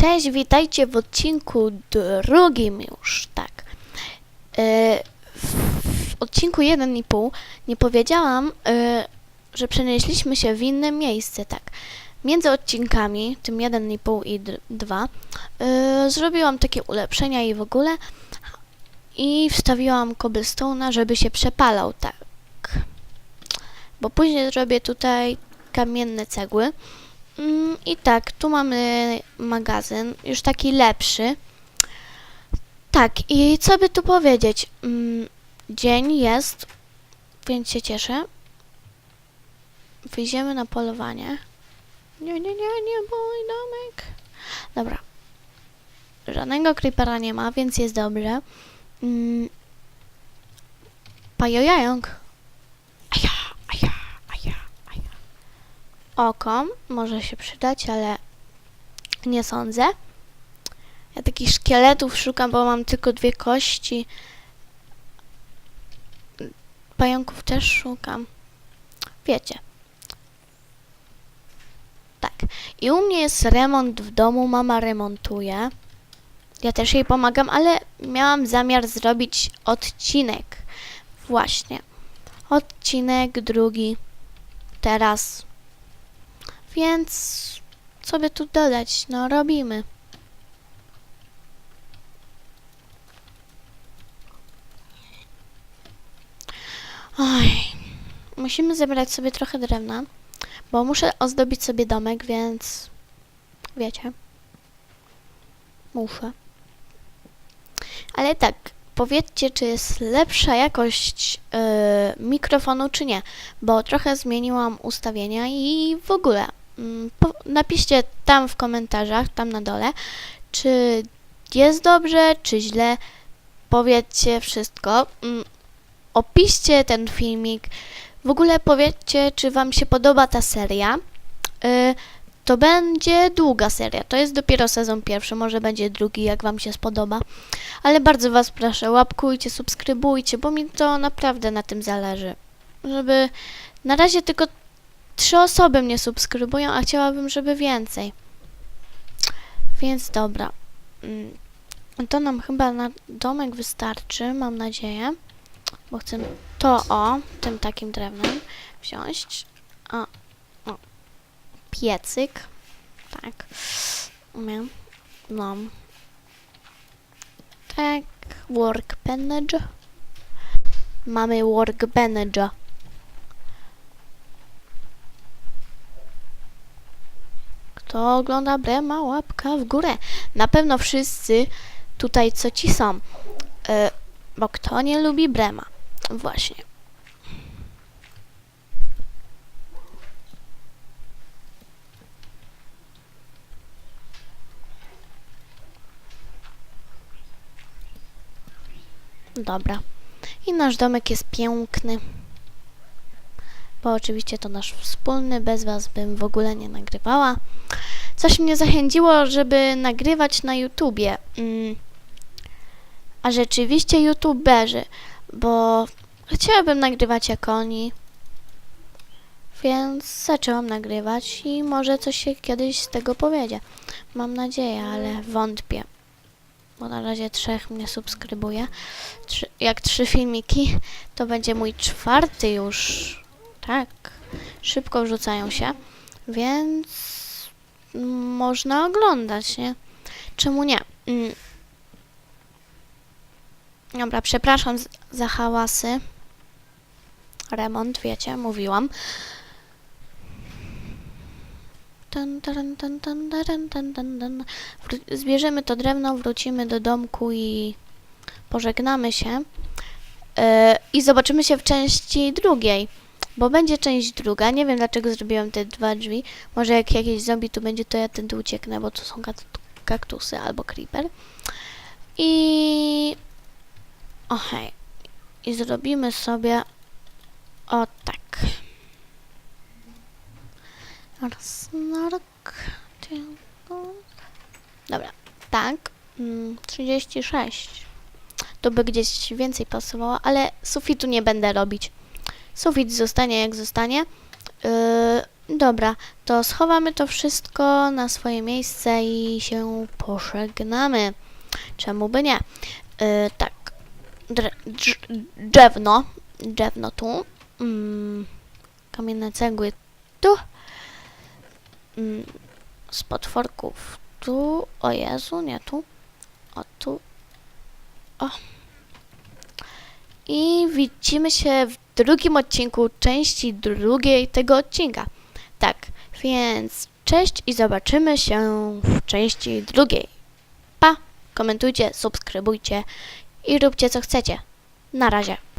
Cześć, witajcie w odcinku drugim już, tak. E, w odcinku 1,5 nie powiedziałam, e, że przenieśliśmy się w inne miejsce, tak. Między odcinkami, tym 1,5 i 2, e, zrobiłam takie ulepszenia i w ogóle i wstawiłam cobblestone'a, żeby się przepalał, tak. Bo później zrobię tutaj kamienne cegły. Mm, I tak, tu mamy magazyn, już taki lepszy. Tak, i co by tu powiedzieć? Mm, Dzień jest, więc się cieszę. Wyjdziemy na polowanie. Nie, nie, nie, nie, mój domek. Dobra. Żadnego creepera nie ma, więc jest dobrze. Mm. Pajojająk. Oko może się przydać, ale nie sądzę. Ja takich szkieletów szukam, bo mam tylko dwie kości. Pająków też szukam. Wiecie. Tak. I u mnie jest remont w domu, mama remontuje. Ja też jej pomagam, ale miałam zamiar zrobić odcinek. Właśnie. Odcinek drugi. Teraz więc co by tu dodać? No robimy. Oj, musimy zebrać sobie trochę drewna, bo muszę ozdobić sobie domek, więc wiecie. Muszę. Ale tak, powiedzcie, czy jest lepsza jakość yy, mikrofonu, czy nie, bo trochę zmieniłam ustawienia i w ogóle. Mm, napiszcie tam w komentarzach, tam na dole, czy jest dobrze, czy źle. Powiedzcie wszystko. Mm, opiszcie ten filmik. W ogóle powiedzcie, czy Wam się podoba ta seria. Y, to będzie długa seria. To jest dopiero sezon pierwszy, może będzie drugi, jak Wam się spodoba. Ale bardzo Was proszę, łapkujcie, subskrybujcie, bo mi to naprawdę na tym zależy. Żeby na razie tylko trzy osoby mnie subskrybują, a chciałabym, żeby więcej. Więc dobra. Mm, To nam chyba na domek wystarczy, mam nadzieję. Bo chcę to o, tym takim drewnem wziąć. O, o. Piecyk. Tak. Umiem. No. Tak. Workbench. Mamy workbench. Kto ogląda Brema, łapka w górę. Na pewno wszyscy tutaj co ci są. E, bo kto nie lubi Brema? Właśnie. Dobra. I nasz domek jest piękny. Bo oczywiście to nasz wspólny, bez was bym w ogóle nie nagrywała. Coś mnie zachęciło, żeby nagrywać na YouTubie. Mm. A rzeczywiście YouTuberzy, bo chciałabym nagrywać jak oni. Więc zaczęłam nagrywać i może coś się kiedyś z tego powiedzie. Mam nadzieję, ale wątpię. Bo na razie trzech mnie subskrybuje. Trzy, jak trzy filmiki, to będzie mój czwarty już. Tak. Szybko wrzucają się. Więc można oglądać, nie? Czemu nie? Mm. Dobra, przepraszam za hałasy. Remont, wiecie, mówiłam. Zbierzemy to drewno, wrócimy do domku i pożegnamy się. Yy, I zobaczymy się w części drugiej, bo będzie część druga. Nie wiem dlaczego zrobiłam te dwa drzwi. Może jak jakieś zombie tu będzie, to ja tędy ucieknę, bo to są kak- kaktusy albo creeper. I Okej. I zrobimy sobie o tak. Tylko- Dobra, tak. Mm, 36. To by gdzieś więcej pasowało, ale sufitu nie będę robić. Sufit zostanie jak zostanie. Yy, Dobra, to schowamy to wszystko na swoje miejsce i się pożegnamy. Czemu by nie? Yy, tak. Drz, drzewno. Drzewno tu. Mm, kamienne cegły tu. Mm, z potworków tu. O Jezu, nie tu. O tu. O. I widzimy się w drugim odcinku części drugiej tego odcinka. Tak, więc cześć i zobaczymy się w części drugiej. Pa! Komentujcie, subskrybujcie i róbcie co chcecie. Na razie.